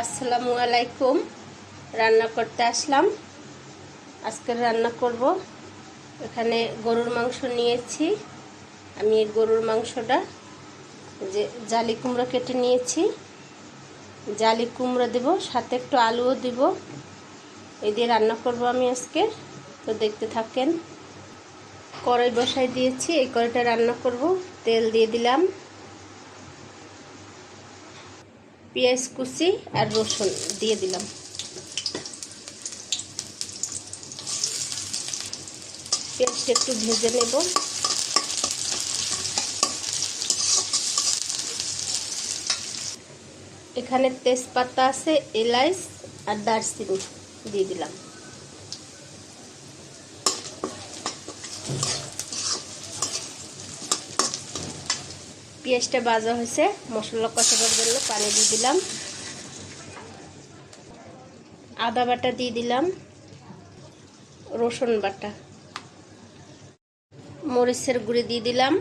আসসালামু আলাইকুম। রান্না করতে আসলাম। আজকের রান্না করব। এখানে গরুর মাংস নিয়েছি। আমি এই গরুর মাংসটা যে জালি কুমড়ো কেটে নিয়েছি। জালি কুমড়ো দেব, সাথে একটু আলুও দিব। এই দিয়ে রান্না করব আমি আজকে। তো দেখতে থাকেন, কড়াই বসাই দিয়েছি, এই কড়াইটা রান্না করব। তেল দিয়ে দিলাম। পেঁয়াজ কুচি আর রসুন দিয়ে দিলাম। পেঁয়াজটা একটু ভেজে নেব। এখানে তেজপাতা আছে, এলাইচ আর দারচিনি দিয়ে দিলাম। পেঁয়াজটা ভাজা হয়েছে, মশলা কষাবার জন্য পানি দিয়ে দিলাম। আদা বাটা দিয়ে দিলাম, রসুন বাটা। মরিচের গুঁড়ি দিয়ে দিলাম।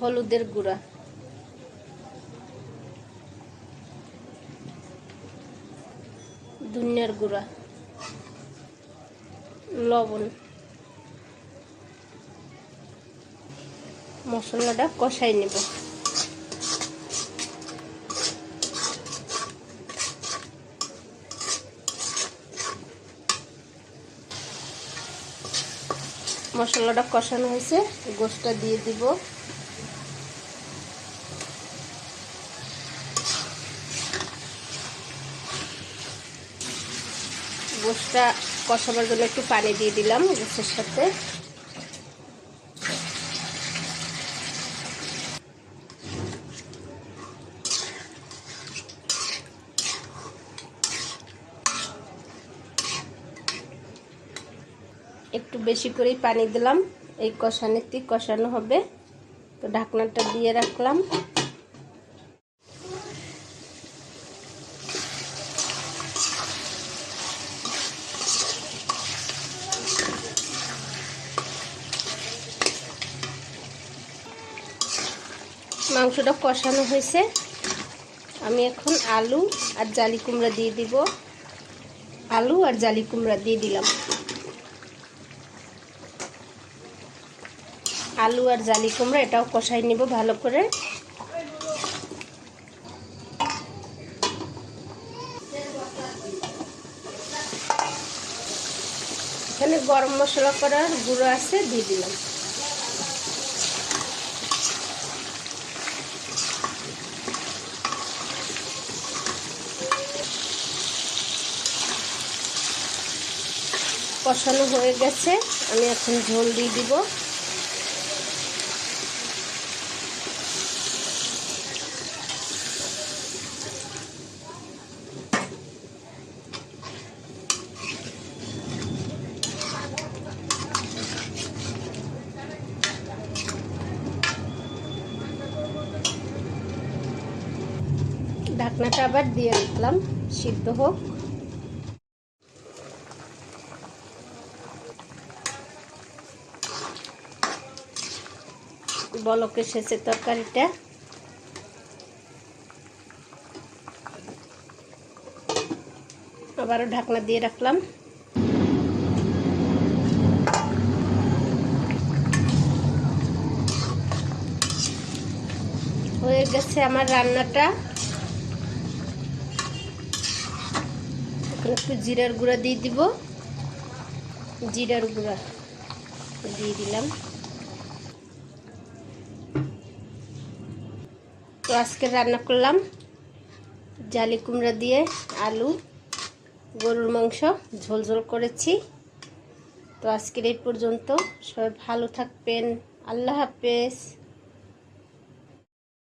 হলুদের গুঁড়া। ধনিয়ার গুঁড়া। লবণ। মশলাটা কষাই নেব। মশলাটা কষানো হয়েছে গোষ্ঠটা দিয়ে দিব। গোষ্ঠটা কষাবার জন্য একটু পানি দিয়ে দিলাম গোষ্ঠের সাথে। একটু বেশি করেই পানি দিলাম। এই কষানিতে কষানো হবে। তো ঢাকনাটা দিয়ে রাখলাম। মাংসটা কষানো হয়েছে। আমি এখন আলু আর জালি কুমড়া দিয়ে দিব। আলু আর জালি কুমড়া দিয়ে দিলাম। আলু আর জালি কুমড়া, এটাও কষাই নিব ভালো করে। এখানে গরম মশলা করার গুঁড়ো আছে, দিয়ে দিলাম। কষানো হয়ে গেছে, আমি এখন ঝোল দিয়ে দিব। ঢাকনাটা আবার দিয়ে রাখলাম, সিদ্ধ হোক। বলকে সেচে তরকারিটা। আবারও ঢাকনা দিয়ে রাখলাম। হয়ে গেছে আমার রান্নাটা। একটু জিরার গুঁড়া দিয়ে দিব। জিরার গুঁড়া দিয়ে দিলাম। তো আজকে রান্না করলাম জালি কুমড়া দিয়ে আলু, গরুর মাংস, ঝোল ঝোল করেছি। তো আজকের এই পর্যন্ত সবাই ভালো থাকবেন। আল্লাহ হাফেজ।